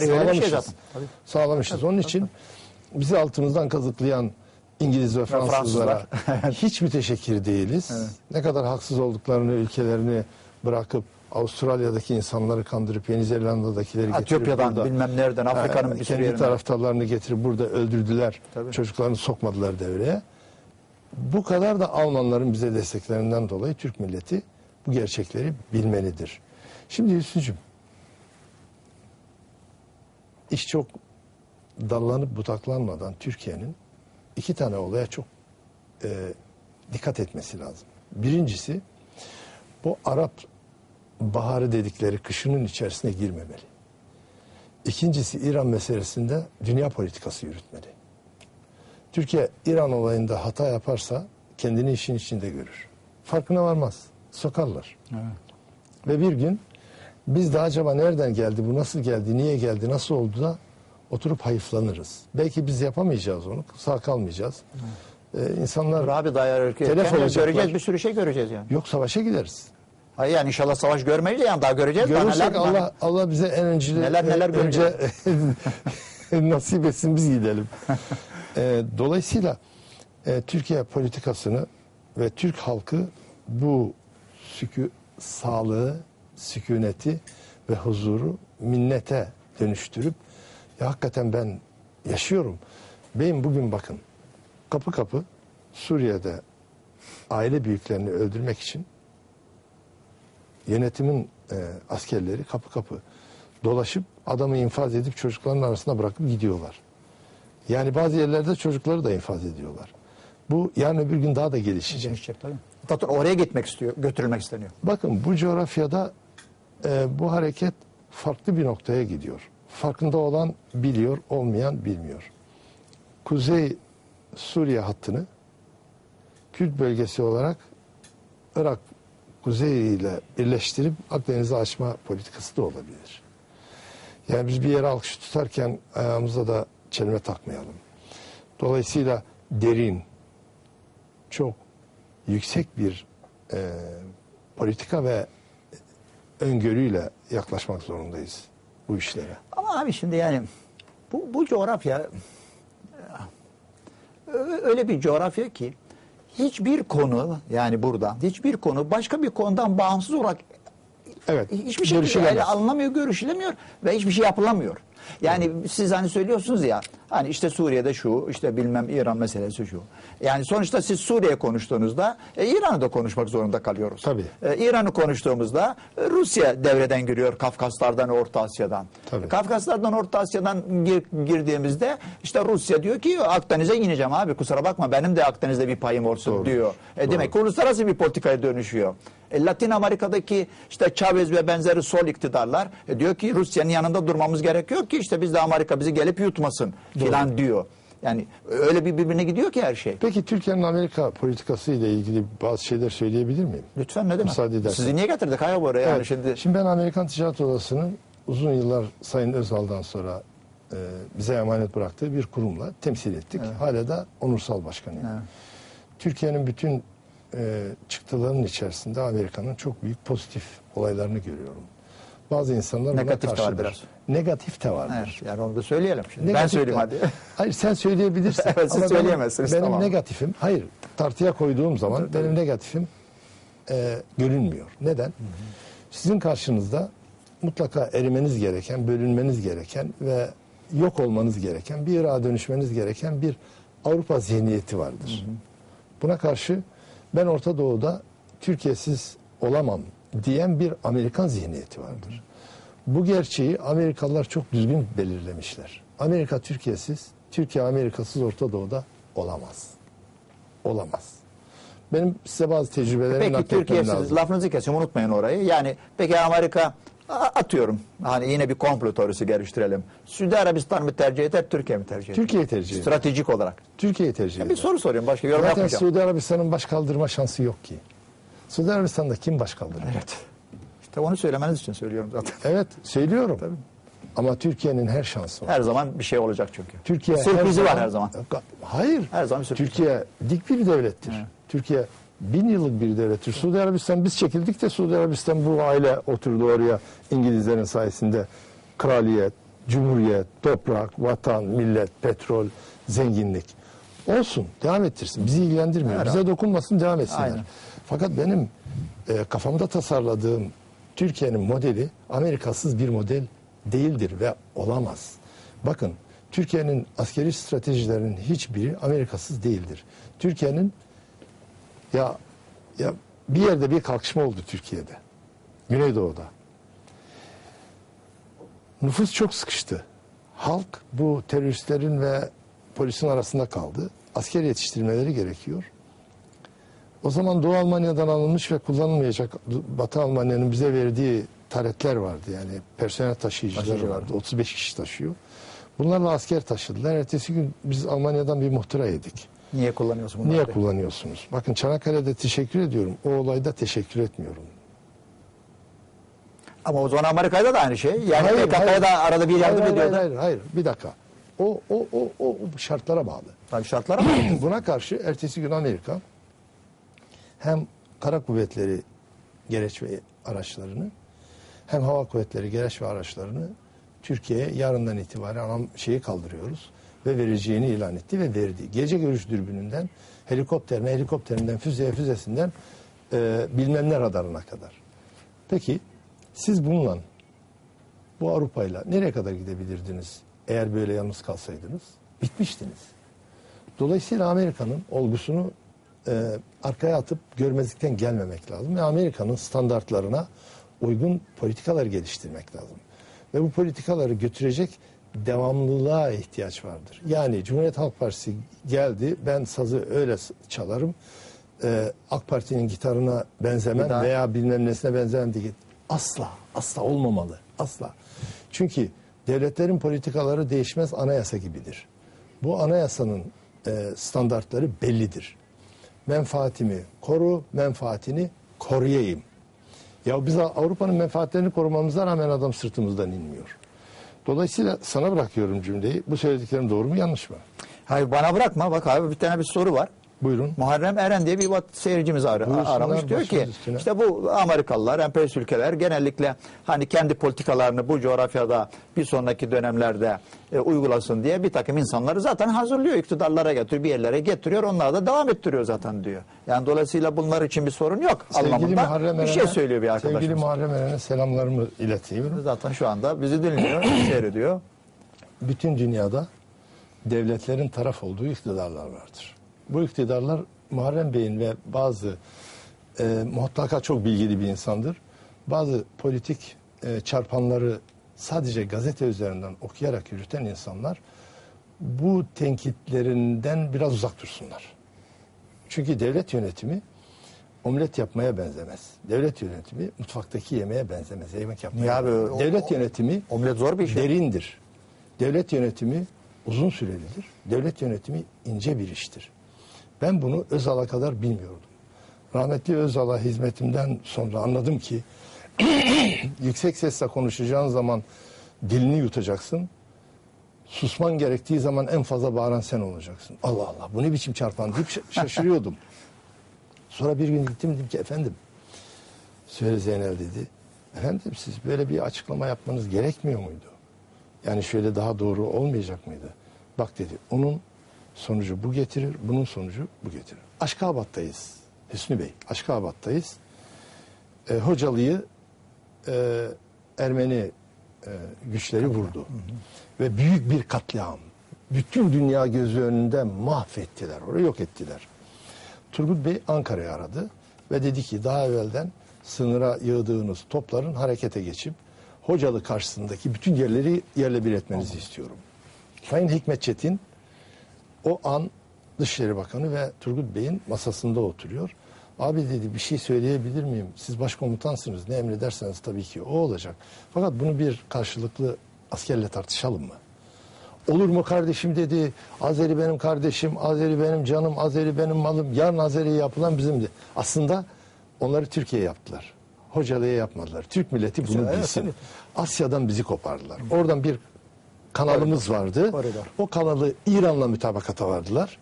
Tarih öyle bir şey zaten. Tabii. Sağlamışız. Onun için bizi altımızdan kazıklayan İngiliz ve Fransızlara Fransızlar. hiç müteşekkir değiliz. Ne kadar haksız olduklarını ülkelerini bırakıp Avustralya'daki insanları kandırıp Yeni Zelanda'dakileri getirip Etiyopya'dan burada- bilmem nereden Afrika'nın Ha, bir kendi yerinden. taraftarlarını getirip burada öldürdüler. Tabii. Çocuklarını sokmadılar devreye. Bu kadar da Almanların bize desteklerinden dolayı Türk milleti bu gerçekleri bilmelidir. Şimdi Hüsnü'cüm iş çok dallanıp budaklanmadan Türkiye'nin iki tane olaya çok e, dikkat etmesi lazım. Birincisi bu Arap baharı dedikleri kışının içerisine girmemeli. İkincisi İran meselesinde dünya politikası yürütmeli. Türkiye İran olayında hata yaparsa kendini işin içinde görür. Farkına varmaz. Sokarlar. Ve bir gün biz de acaba nereden geldi, bu nasıl geldi, niye geldi, nasıl oldu da oturup hayıflanırız. Belki biz yapamayacağız onu, sağ kalmayacağız. Ee, insanlar Abi dayanır ki. Telef Kendimiz olacaklar. göreceğiz bir sürü şey göreceğiz yani. yok savaşa gideriz. Hayır yani inşallah savaş görmeyiz de yani daha göreceğiz. Daha Görürsek neler- Allah Allah bize en önce Neler neler önce nasip etsin biz gidelim. Ee, dolayısıyla e, Türkiye politikasını ve Türk halkı bu sükü, sağlığı, sükuneti ve huzuru minnete dönüştürüp ya hakikaten ben yaşıyorum. Benim bugün bakın kapı kapı Suriye'de aile büyüklerini öldürmek için yönetimin e, askerleri kapı kapı dolaşıp adamı infaz edip çocukların arasına bırakıp gidiyorlar. Yani bazı yerlerde çocukları da infaz ediyorlar. Bu yarın öbür gün daha da gelişecek. Değişecek tabii. Hatta oraya gitmek istiyor, götürülmek isteniyor. Bakın bu coğrafyada e, bu hareket farklı bir noktaya gidiyor. Farkında olan biliyor, olmayan bilmiyor. Kuzey Suriye hattını Kürt bölgesi olarak Irak Kuzey ile birleştirip Akdeniz'i açma politikası da olabilir. Yani biz bir yere alkış tutarken ayağımıza da çelme takmayalım. Dolayısıyla derin, çok yüksek bir e, politika ve öngörüyle yaklaşmak zorundayız bu işlere. Ama abi şimdi yani bu, bu coğrafya öyle bir coğrafya ki hiçbir konu yani burada hiçbir konu başka bir konudan bağımsız olarak Evet. hiçbir şey görüşülemez. ele alınamıyor, görüşülemiyor ve hiçbir şey yapılamıyor. Yani siz hani söylüyorsunuz ya hani işte Suriye'de şu işte bilmem İran meselesi şu. Yani sonuçta siz Suriye konuştuğunuzda e, İran'ı da konuşmak zorunda kalıyoruz. Tabii. E, İran'ı konuştuğumuzda e, Rusya devreden giriyor Kafkaslardan Orta Asya'dan. Tabii. Kafkaslardan Orta Asya'dan gir- girdiğimizde işte Rusya diyor ki Akdeniz'e ineceğim abi kusura bakma benim de Akdeniz'de bir payım olsun Doğru. diyor. E, demek ki uluslararası bir politikaya dönüşüyor. E, Latin Amerika'daki işte Chavez ve benzeri sol iktidarlar e, diyor ki Rusya'nın yanında durmamız gerekiyor ki işte biz de Amerika bizi gelip yutmasın filan diyor. Yani öyle bir birbirine gidiyor ki her şey. Peki Türkiye'nin Amerika politikası ile ilgili bazı şeyler söyleyebilir miyim? Lütfen ne demek? Müsaade edersen. Sizi niye getirdik hayır buraya yani Evet. şimdi? Şimdi ben Amerikan Ticaret Odası'nın uzun yıllar Sayın Özal'dan sonra e, bize emanet bıraktığı bir kurumla temsil ettik. Hala da onursal başkanıyım. Evet. Türkiye'nin bütün e, çıktılarının içerisinde Amerika'nın çok büyük pozitif olaylarını görüyorum. Bazı insanlar buna Negatif de var karşıdır. biraz. Negatif de vardır. Evet, yani onu da söyleyelim şimdi. Ben Negatif söyleyeyim de- hadi. Hayır sen söyleyebilirsin. Evet, siz Ama benim- söyleyemezsiniz, Benim tamam. negatifim, hayır tartıya koyduğum zaman benim negatifim e, görünmüyor. Neden? Sizin karşınızda mutlaka erimeniz gereken, bölünmeniz gereken ve yok olmanız gereken, bir Irak'a dönüşmeniz gereken bir Avrupa zihniyeti vardır. Buna karşı ben Orta Doğu'da Türkiye'siz olamam diyen bir Amerikan zihniyeti vardır. Bu gerçeği Amerikalılar çok düzgün belirlemişler. Amerika Türkiye'siz, Türkiye Amerikasız Orta Doğu'da olamaz. Olamaz. Benim size bazı tecrübelerimi Peki nakletmem Türkiye siz lazım. lafınızı kesiyorum unutmayın orayı. Yani peki Amerika atıyorum hani yine bir komplo teorisi geliştirelim. Suudi Arabistan mı tercih eder Türkiye mi tercih eder? Türkiye'yi tercih eder. Stratejik olarak. Türkiye'yi tercih Ya eder. bir soru soruyorum başka yorum Zaten yapmayacağım. Suudi Arabistan'ın baş kaldırma şansı yok ki. Suudi Arabistan'da kim baş kaldırır? Evet. İşte onu söylemeniz için söylüyorum zaten. Evet, söylüyorum. Ama Türkiye'nin her şansı var. Her zaman bir şey olacak çünkü. Türkiye Sürprizi var her zaman. Hayır. Her zaman bir sürpriz Türkiye dik bir devlettir. Türkiye bin yıllık bir devlettir. Suudi Arabistan biz çekildik de Suudi Arabistan bu aile oturdu oraya İngilizlerin sayesinde kraliyet, Cumhuriyet, toprak, vatan, millet, petrol, zenginlik. Olsun, devam ettirsin. Bizi ilgilendirmiyor. Evet. Bize dokunmasın, devam etsinler. Aynen. Fakat benim e, kafamda tasarladığım Türkiye'nin modeli Amerikasız bir model değildir ve olamaz. Bakın Türkiye'nin askeri stratejilerinin hiçbiri Amerikasız değildir. Türkiye'nin ya ya bir yerde bir kalkışma oldu Türkiye'de. Güneydoğu'da. Nüfus çok sıkıştı. Halk bu teröristlerin ve polisin arasında kaldı. Asker yetiştirmeleri gerekiyor. O zaman Doğu Almanya'dan alınmış ve kullanılmayacak Batı Almanya'nın bize verdiği taretler vardı. Yani personel taşıyıcıları Taşıyıcı vardı. 35 kişi taşıyor. Bunlarla asker taşıdılar. Ertesi gün biz Almanya'dan bir muhtıra yedik. Niye kullanıyorsun bunları? Niye kullanıyorsunuz? Bakın Çanakkale'de teşekkür ediyorum. O olayda teşekkür etmiyorum. Ama o zaman Amerika'da da aynı şey. Yani Hayır, PKK'ya hayır. da arada bir yardım hayır, ediyordu. Hayır, hayır, hayır. Bir dakika. O, o, o, o şartlara bağlı. Tabii şartlara mı? Buna karşı ertesi gün Amerika hem kara kuvvetleri gereç ve araçlarını hem hava kuvvetleri gereç ve araçlarını Türkiye'ye yarından itibaren şeyi kaldırıyoruz ve vereceğini ilan etti ve verdi. Gece görüş dürbününden helikopterine, helikopterinden füzeye, füzesinden e, bilmem ne radarına kadar. Peki siz bununla bu Avrupa'yla nereye kadar gidebilirdiniz eğer böyle yalnız kalsaydınız? Bitmiştiniz. Dolayısıyla Amerika'nın olgusunu e, arkaya atıp görmezlikten gelmemek lazım ve Amerika'nın standartlarına uygun politikalar geliştirmek lazım. Ve bu politikaları götürecek devamlılığa ihtiyaç vardır. Yani Cumhuriyet Halk Partisi geldi, ben sazı öyle çalarım, e, AK Parti'nin gitarına benzemem daha- veya bilmem nesine benzemem diye. Asla, asla olmamalı, asla. Çünkü devletlerin politikaları değişmez anayasa gibidir. Bu anayasanın e, standartları bellidir. Menfaatimi koru, menfaatini koruyayım. Ya biz Avrupa'nın menfaatlerini korumamıza rağmen adam sırtımızdan inmiyor. Dolayısıyla sana bırakıyorum cümleyi. Bu söylediklerim doğru mu yanlış mı? Hayır bana bırakma. Bak abi bir tane bir soru var. Buyurun. Muharrem Eren diye bir seyircimiz ar- Buyursunlar, aramış. Diyor ki üstüne. işte bu Amerikalılar, emperyalist ülkeler genellikle hani kendi politikalarını bu coğrafyada bir sonraki dönemlerde e, uygulasın diye bir takım insanları zaten hazırlıyor. iktidarlara getiriyor, bir yerlere getiriyor. Onlar da devam ettiriyor zaten diyor. Yani dolayısıyla bunlar için bir sorun yok Sevgili anlamında. Muharrem Bir şey söylüyor bir Sevgili arkadaşımız. Muharrem Eren'e selamlarımı iletiyorum. Zaten şu anda bizi dinliyor, seyrediyor. bütün dünyada devletlerin taraf olduğu iktidarlar vardır. Bu iktidarlar Muharrem Bey'in ve bazı e, mutlaka çok bilgili bir insandır. Bazı politik e, çarpanları sadece gazete üzerinden okuyarak yürüten insanlar bu tenkitlerinden biraz uzak dursunlar. Çünkü devlet yönetimi omlet yapmaya benzemez. Devlet yönetimi mutfaktaki yemeğe benzemez. Yemek yapmaya. Ya benzemez. o- devlet yönetimi Omlet zor bir şey. derindir. Devlet yönetimi uzun sürelidir. Devlet yönetimi ince bir iştir. Ben bunu Özal'a kadar bilmiyordum. Rahmetli Özal'a hizmetimden sonra anladım ki yüksek sesle konuşacağın zaman dilini yutacaksın. Susman gerektiği zaman en fazla bağıran sen olacaksın. Allah Allah bu ne biçim çarpan deyip şa- şaşırıyordum. Sonra bir gün gittim dedim ki efendim söyle Zeynel dedi. Efendim siz böyle bir açıklama yapmanız gerekmiyor muydu? Yani şöyle daha doğru olmayacak mıydı? Bak dedi onun sonucu bu getirir, bunun sonucu bu getirir. Aşkabat'tayız Hüsnü Bey. Aşkabat'tayız. E, Hocalı'yı e, Ermeni e, güçleri vurdu. Ve büyük bir katliam. Bütün dünya gözü önünde mahvettiler. Orayı yok ettiler. Turgut Bey Ankara'yı aradı ve dedi ki daha evvelden sınıra yığdığınız topların harekete geçip Hocalı karşısındaki bütün yerleri yerle bir etmenizi istiyorum. Sayın Hikmet Çetin o an Dışişleri Bakanı ve Turgut Bey'in masasında oturuyor. Abi dedi bir şey söyleyebilir miyim? Siz başkomutansınız ne emrederseniz tabii ki o olacak. Fakat bunu bir karşılıklı askerle tartışalım mı? Olur mu kardeşim dedi. Azeri benim kardeşim, Azeri benim canım, Azeri benim malım. Yarın Azeri'ye yapılan bizimdi. Aslında onları Türkiye yaptılar. Hocalı'ya yapmadılar. Türk milleti bunu bilsin. Asya'dan bizi kopardılar. Oradan bir kanalımız vardı. Koridor. O kanalı İran'la mütabakata vardılar.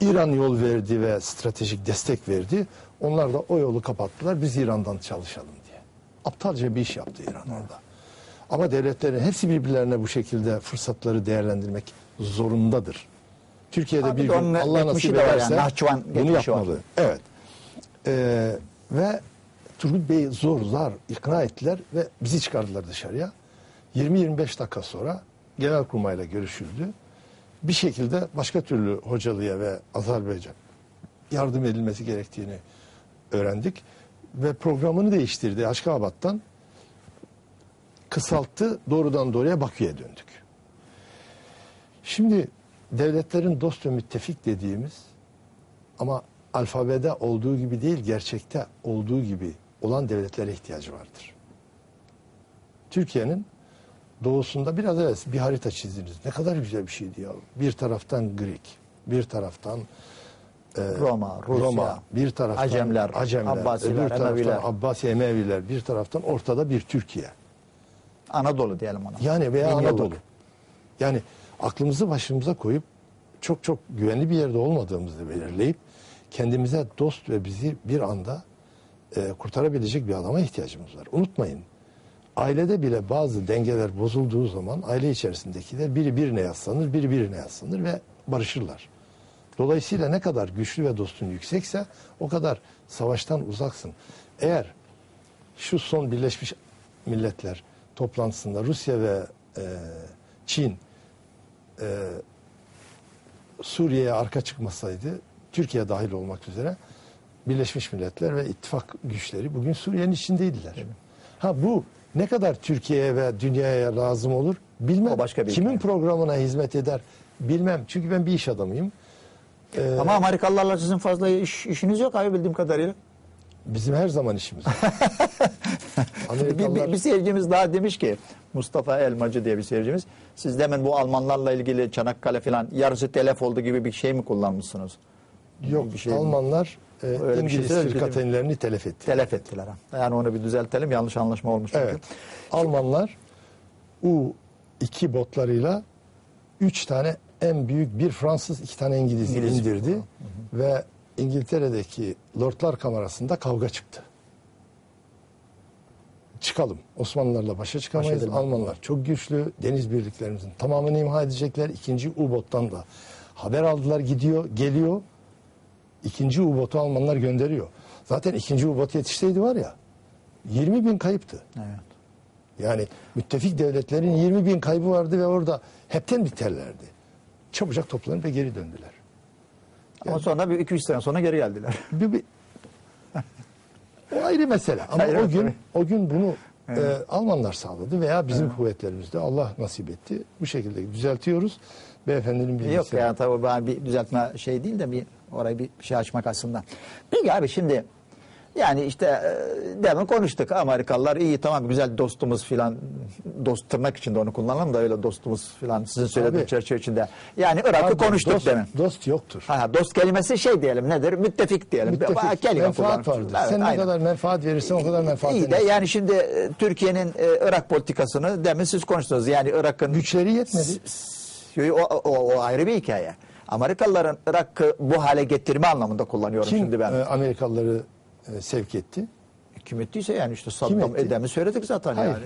İran yol verdi ve stratejik destek verdi. Onlar da o yolu kapattılar. Biz İran'dan çalışalım diye. Aptalca bir iş yaptı İran orada. Ama devletlerin hepsi birbirlerine bu şekilde fırsatları değerlendirmek zorundadır. Türkiye'de Abi bir gün Allah nasip yani, ederse Nahçıvan bunu geçmişi var. yapmalı. Evet. Ee, ve Turgut Bey zor zar ikna ettiler ve bizi çıkardılar dışarıya. 20-25 dakika sonra Genelkurmay'la görüşüldü. Bir şekilde başka türlü hocalığa ve Azerbaycan yardım edilmesi gerektiğini öğrendik. Ve programını değiştirdi Aşkabat'tan. Kısalttı doğrudan doğruya Bakü'ye döndük. Şimdi devletlerin dost ve müttefik dediğimiz ama alfabede olduğu gibi değil gerçekte olduğu gibi olan devletlere ihtiyacı vardır. Türkiye'nin doğusunda biraz evet bir harita çizdiniz. Ne kadar güzel bir şeydi ya. Bir taraftan Greek, bir taraftan e, Roma, Rusya, bir taraftan Acemler, Acemler, Abbasiler, öbür taraftan Emeviler. Abbasi Emeviler, bir taraftan ortada bir Türkiye. Anadolu diyelim ona. Yani veya Bin yıllık. Anadolu. Yani aklımızı başımıza koyup çok çok güvenli bir yerde olmadığımızı belirleyip kendimize dost ve bizi bir anda e, kurtarabilecek bir adama ihtiyacımız var. Unutmayın. Ailede bile bazı dengeler bozulduğu zaman aile içerisindekiler biri birine yaslanır, biri birine yaslanır ve barışırlar. Dolayısıyla ne kadar güçlü ve dostun yüksekse o kadar savaştan uzaksın. Eğer şu son Birleşmiş Milletler toplantısında Rusya ve e, Çin e, Suriye'ye arka çıkmasaydı Türkiye dahil olmak üzere Birleşmiş Milletler ve ittifak güçleri bugün Suriye'nin içindeydiler. Ha bu ne kadar Türkiye'ye ve dünyaya lazım olur bilmem. O başka bir Kimin hikaye. programına hizmet eder bilmem. Çünkü ben bir iş adamıyım. Ee, Ama Amerikalılarla sizin fazla iş, işiniz yok abi bildiğim kadarıyla. Bizim her zaman işimiz. var. Bir, bir, Amerikalılar bir seyircimiz daha demiş ki Mustafa Elmacı diye bir seyircimiz. Siz demin bu Almanlarla ilgili Çanakkale falan yarısı telef oldu gibi bir şey mi kullanmışsınız? yok bir şey? Almanlar e, Öyle şey İngiliz söyledi, firkatenlerini telef etti. Telef ettiler. Yani onu bir düzeltelim. Yanlış anlaşma olmuş çünkü. Evet. Almanlar U-2 botlarıyla 3 tane en büyük bir Fransız iki tane İngiliz, İngiliz. indirdi ve İngiltere'deki Lordlar Kamerası'nda kavga çıktı. Çıkalım. Osmanlılarla başa çıkamayız. Baş. Almanlar çok güçlü. Deniz birliklerimizin tamamını imha edecekler. İkinci U-bottan da haber aldılar gidiyor, geliyor. İkinci U-botu Almanlar gönderiyor. Zaten ikinci U-bot yetişseydi var ya 20 bin kayıptı. Evet. Yani müttefik devletlerin 20 bin kaybı vardı ve orada hepten biterlerdi. Çabucak toplanıp ve geri döndüler. Ama sonra bir iki üç sene sonra geri geldiler. Bir, bir- o ayrı mesele. Ama Ayrı o gün mesele. o gün bunu e, Almanlar sağladı veya bizim kuvvetlerimizde Allah nasip etti. Bu şekilde düzeltiyoruz. Beyefendinin bilgisi. Yok yani tabii ben bir düzeltme şey değil de bir orayı bir şey açmak aslında. Peki abi şimdi yani işte e, demin konuştuk Amerikalılar iyi tamam güzel dostumuz filan dost tırnak içinde onu kullanalım da öyle dostumuz filan sizin söylediğiniz çerçeve içinde. Yani Irak'ı konuştuk dost, demin. Dost yoktur. Ha, dost kelimesi şey diyelim nedir? Müttefik diyelim. Müttefik, Kelime menfaat vardır. Evet, Sen ne aynen. kadar menfaat verirsen o kadar menfaat İyi de yani şimdi e, Türkiye'nin e, Irak politikasını demin siz konuştunuz. Yani Irak'ın Güçleri yetmedi. o, o, o ayrı bir hikaye. Amerikalıların Irak'ı bu hale getirme anlamında kullanıyorum Kim şimdi ben. e, Amerikalıları e, sevk etti? Kim ettiyse yani işte Saddam? Edem'i söyledik zaten Hayır. yani.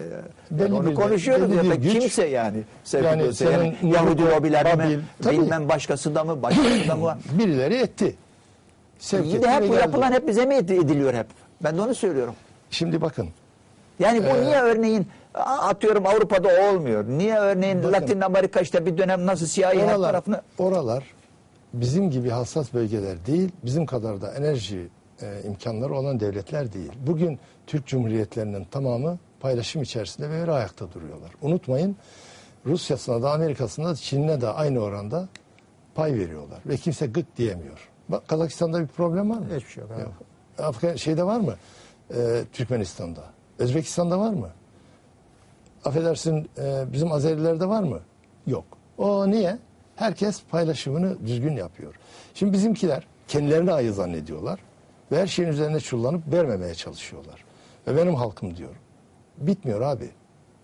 Belli Yani onu bir- konuşuyoruz belli ya da güç. kimse yani. sevk Yani yani, senin Yahudi lobiler mi? Tabii. Bilmem başkası da mı? Başkası da mı? Birileri etti. Sevk etti hep bu yapılan hep bize mi ediliyor hep? Ben de onu söylüyorum. Şimdi bakın. Yani bu Ee, niye örneğin atıyorum Avrupa'da olmuyor? Niye örneğin Bakın. Latin Amerika işte bir dönem nasıl siyahi her tarafını oralar bizim gibi hassas bölgeler değil, bizim kadar da enerji e, imkanları olan devletler değil. Bugün Türk Cumhuriyetlerinin tamamı paylaşım içerisinde ve öyle ayakta duruyorlar. Unutmayın Rusya'sına da Amerika'sına da Çin'e de aynı oranda pay veriyorlar. Ve kimse gık diyemiyor. Bak Kazakistan'da bir problem var mı? Hiçbir şey yok, evet. Afrika şeyde var mı? Ee, Türkmenistan'da. Özbekistan'da var mı? Affedersin e, bizim Azerilerde var mı? Yok. O niye? Herkes paylaşımını düzgün yapıyor. Şimdi bizimkiler kendilerini ayı zannediyorlar ve her şeyin üzerine çullanıp vermemeye çalışıyorlar. Ve benim halkım diyor. Bitmiyor abi.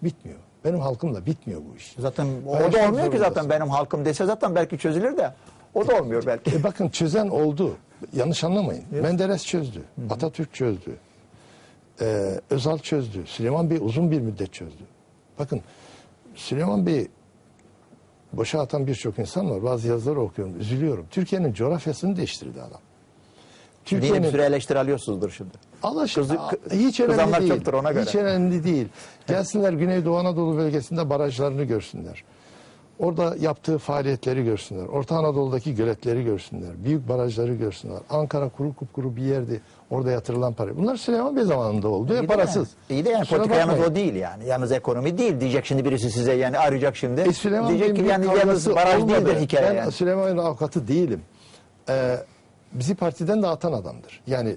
Bitmiyor. Benim halkımla bitmiyor bu iş. zaten o da olmuyor ki zaten benim halkım dese zaten belki çözülür de o da olmuyor belki. E bakın çözen oldu. Yanlış anlamayın. Menderes çözdü. Atatürk çözdü. Ee, Özal çözdü. Süleyman Bey uzun bir müddet çözdü. Bakın Süleyman Bey boşa atan birçok insan var. Bazı yazıları okuyorum. Üzülüyorum. Türkiye'nin coğrafyasını değiştirdi adam. Yeni bir Türkiye'nin sürü eleştiri alıyorsunuzdur şimdi. Allah aşkına Kızı- hiç önemli değil. çoktur ona göre. Hiç önemli değil. Gelsinler Güneydoğu Anadolu bölgesinde barajlarını görsünler. Orada yaptığı faaliyetleri görsünler. Orta Anadolu'daki göletleri görsünler. Büyük barajları görsünler. Ankara kuru kupkuru bir yerdi. Orada yatırılan para. Bunlar Süleyman Bey zamanında oldu. İyi de parasız. Yani, iyi de yani Kusura politika yalnız o değil yani. Yalnız ekonomi değil. Diyecek şimdi birisi size yani arayacak şimdi. E, Süleyman diyecek ki yani yalnız baraj olmadı. değildir hikaye Ben yani. Süleyman Bey'in avukatı değilim. Ee, bizi partiden de atan adamdır. Yani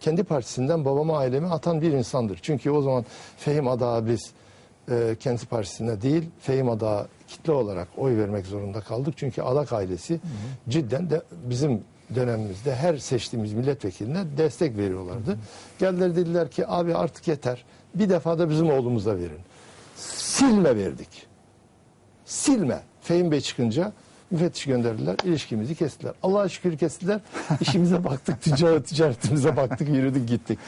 kendi partisinden babamı ailemi atan bir insandır. Çünkü o zaman Fehim Adağı biz e, kendi partisine değil Fehim Adağı kitle olarak oy vermek zorunda kaldık. Çünkü Adak ailesi cidden de bizim dönemimizde her seçtiğimiz milletvekiline destek veriyorlardı. Geldiler dediler ki abi artık yeter. Bir defa da bizim oğlumuza verin. Silme verdik. Silme. Fehim Bey çıkınca müfettiş gönderdiler. ilişkimizi kestiler. Allah'a şükür kestiler. İşimize baktık, ticaret, ticaretimize baktık, yürüdük gittik.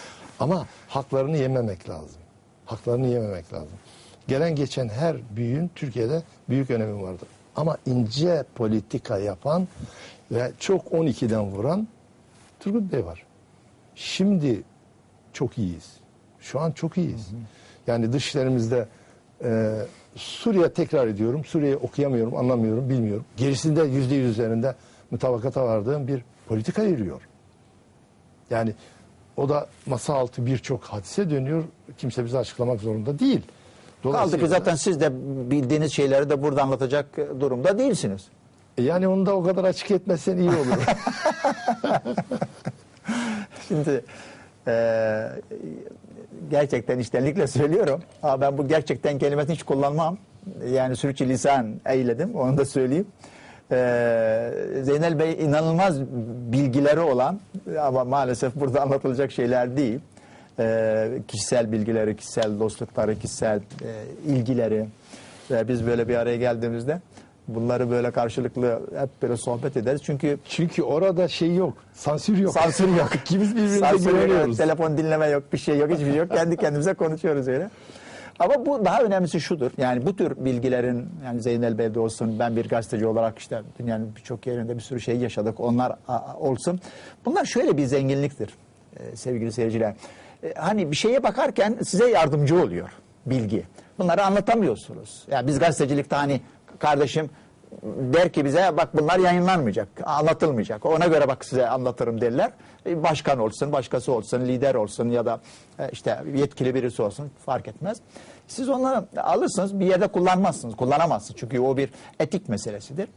Ama haklarını yememek lazım. Haklarını yememek lazım. Gelen geçen her büyüğün Türkiye'de büyük önemi vardır. Ama ince politika yapan ve çok 12'den vuran Turgut Bey var. Şimdi çok iyiyiz. Şu an çok iyiyiz. Yani dışlarımızda e, Suriye tekrar ediyorum. Suriye'yi okuyamıyorum, anlamıyorum, bilmiyorum. Gerisinde yüzde yüz üzerinde mutabakata vardığım bir politika yürüyor. Yani o da masa altı birçok hadise dönüyor. Kimse bize açıklamak zorunda değil. Kaldı ki zaten siz de bildiğiniz şeyleri de burada anlatacak durumda değilsiniz. Yani onu da o kadar açık etmezsen iyi olur. Şimdi eee, gerçekten içtenlikle söylüyorum. Ama ben bu gerçekten kelimesini hiç kullanmam. Yani sürçülisan eyledim onu da söyleyeyim. Eee Zeynel Bey inanılmaz bilgileri olan ama maalesef burada anlatılacak şeyler değil. Eee, kişisel bilgileri, kişisel dostlukları, kişisel eee, ilgileri ve biz böyle bir araya geldiğimizde bunları böyle karşılıklı hep böyle sohbet ederiz. Çünkü Çünkü orada şey yok. Sansür yok. Sansür yok. İkimiz birbirimize Sansür yok, güveniyoruz. Telefon dinleme yok, bir şey yok, hiçbir şey yok. Kendi kendimize konuşuyoruz öyle. Ama bu daha önemlisi şudur. Yani bu tür bilgilerin yani Zeynel Bey'de olsun ben bir gazeteci olarak işte dünyanın birçok yerinde bir sürü şey yaşadık. Onlar a, olsun. Bunlar şöyle bir zenginliktir e, sevgili seyirciler. E, hani bir şeye bakarken size yardımcı oluyor bilgi. Bunları anlatamıyorsunuz. Yani biz gazetecilikte hani kardeşim der ki bize bak bunlar yayınlanmayacak, anlatılmayacak. Ona göre bak size anlatırım derler. E, Başkan olsun, başkası olsun, lider olsun ya da e, işte yetkili birisi olsun fark etmez. Siz onları alırsınız bir yerde kullanmazsınız, kullanamazsınız. Çünkü o bir etik meselesidir.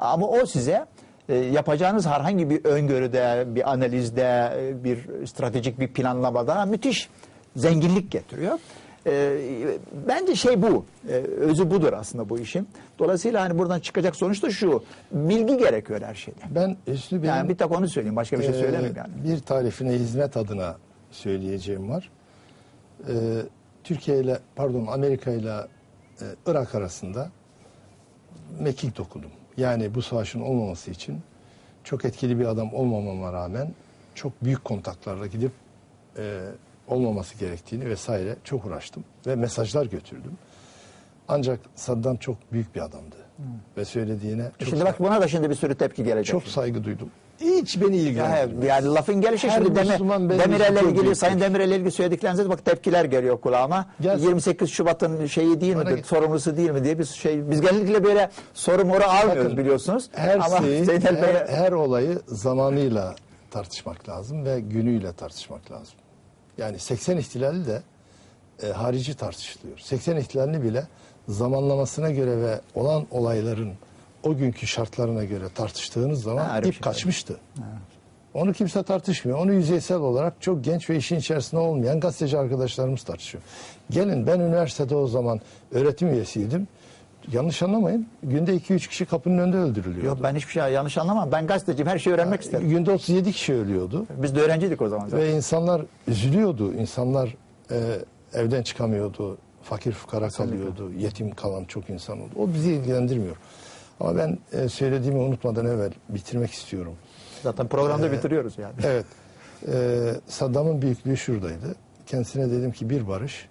Ama o size e, yapacağınız herhangi bir öngörüde, bir analizde, e, bir stratejik bir planlamada müthiş zenginlik getiriyor. E, bence şey bu, e, özü budur aslında bu işin. Dolayısıyla hani buradan çıkacak sonuç da şu, bilgi gerekiyor her şeyde. Ben Hüsnü Bey'in Yani bir tek onu söyleyeyim, başka bir şey söylemeyeyim yani. Bir tarifine hizmet adına söyleyeceğim var. Türkiye ile pardon Amerika ile Irak arasında mekik dokudum. Yani bu savaşın olmaması için çok etkili bir adam olmamama rağmen çok büyük kontaklarla gidip e, olmaması gerektiğini vesaire çok uğraştım ve mesajlar götürdüm. Ancak Saddam çok büyük bir adamdı ve söylediğine çok, Şimdi bak buna da şimdi bir sürü tepki gelecek. çok saygı duydum. Hiç beni Yani, ilgilendirmiyor. yani lafın gelişi Her şimdi Müslüman Demir, Demirel'le ilgili, büyük Sayın Demirel'le ilgili söylediklerinizde bak tepkiler geliyor kulağıma. Gelsin. 28 Şubat'ın şeyi değil Bana gel. sorumlusu değil mi diye bir şey. Biz genellikle böyle soru moru almıyoruz Bakın, biliyorsunuz. Her Ama şeyi, Zeynel her, Bey'e- her olayı zamanıyla tartışmak lazım ve günüyle tartışmak lazım. Yani 80 ihtilali de e, harici tartışılıyor. 80 ihtilalini bile zamanlamasına göre ve olan olayların o günkü şartlarına göre tartıştığınız zaman Ha, ip şey. kaçmıştı. Onu kimse tartışmıyor. Onu yüzeysel olarak çok genç ve işin içerisinde olmayan gazeteci arkadaşlarımız tartışıyor. Gelin ben üniversitede o zaman öğretim üyesiydim. Yanlış anlamayın. Günde 2-3 kişi kapının önünde öldürülüyor. Yok ben hiçbir şey yanlış anlamam. Ben gazeteciyim her şeyi öğrenmek isterim. Günde 37 kişi ölüyordu. Biz de öğrenciydik o zaman. zaten. Ve insanlar üzülüyordu. İnsanlar e, evden çıkamıyordu. Fakir fukara kalıyordu. Yetim kalan çok insan oldu. O bizi ilgilendirmiyor. Ama ben e, söylediğimi unutmadan evvel bitirmek istiyorum. Zaten programda bitiriyoruz yani. Evet. E, Saddam'ın büyüklüğü şuradaydı. Kendisine dedim ki bir barış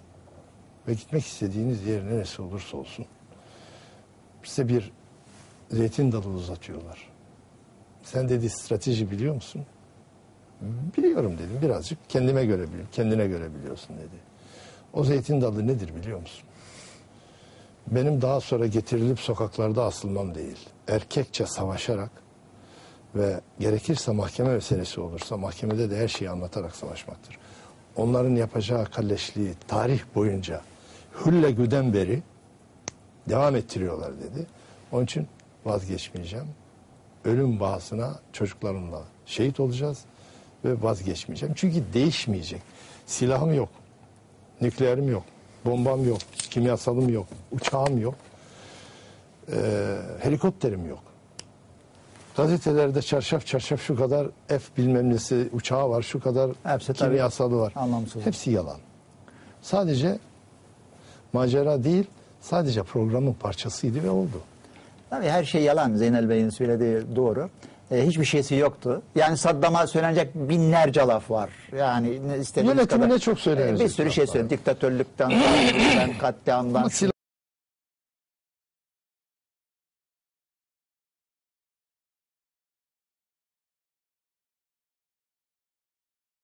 ve gitmek istediğiniz yer neresi olursa olsun size bir zeytin dalı uzatıyorlar. Sen dedi strateji biliyor musun? Biliyorum dedim birazcık. Kendime göre biliyorum. Kendine göre biliyorsun dedi. O zeytin dalı nedir biliyor musun? Benim daha sonra getirilip sokaklarda asılmam değil. Erkekçe savaşarak ve gerekirse mahkeme meselesi olursa mahkemede de her şeyi anlatarak savaşmaktır. Onların yapacağı kalleşliği tarih boyunca hülle güden beri devam ettiriyorlar dedi. Onun için vazgeçmeyeceğim. Ölüm bahasına çocuklarımla şehit olacağız ve vazgeçmeyeceğim. Çünkü değişmeyecek. Silahım yok. Nükleerim yok. Bombam yok. Kimyasalım yok. Uçağım yok. Ee, helikopterim yok. Gazetelerde çarşaf çarşaf şu kadar F bilmem nesi uçağı var, şu kadar Hepsi tabii kimyasalı var. anlamsız. Hepsi yalan. Sadece macera değil, sadece programın parçasıydı ve oldu. Tabii her şey yalan. Zeynel Bey'in söylediği doğru. E, hiçbir şeysi yoktu. Yani Saddam'a söylenecek binlerce laf var. Yani istediğiniz Yönetimine kadar. çok söylenecek E, Bir sürü şey söyledi. Diktatörlükten, katliamdan.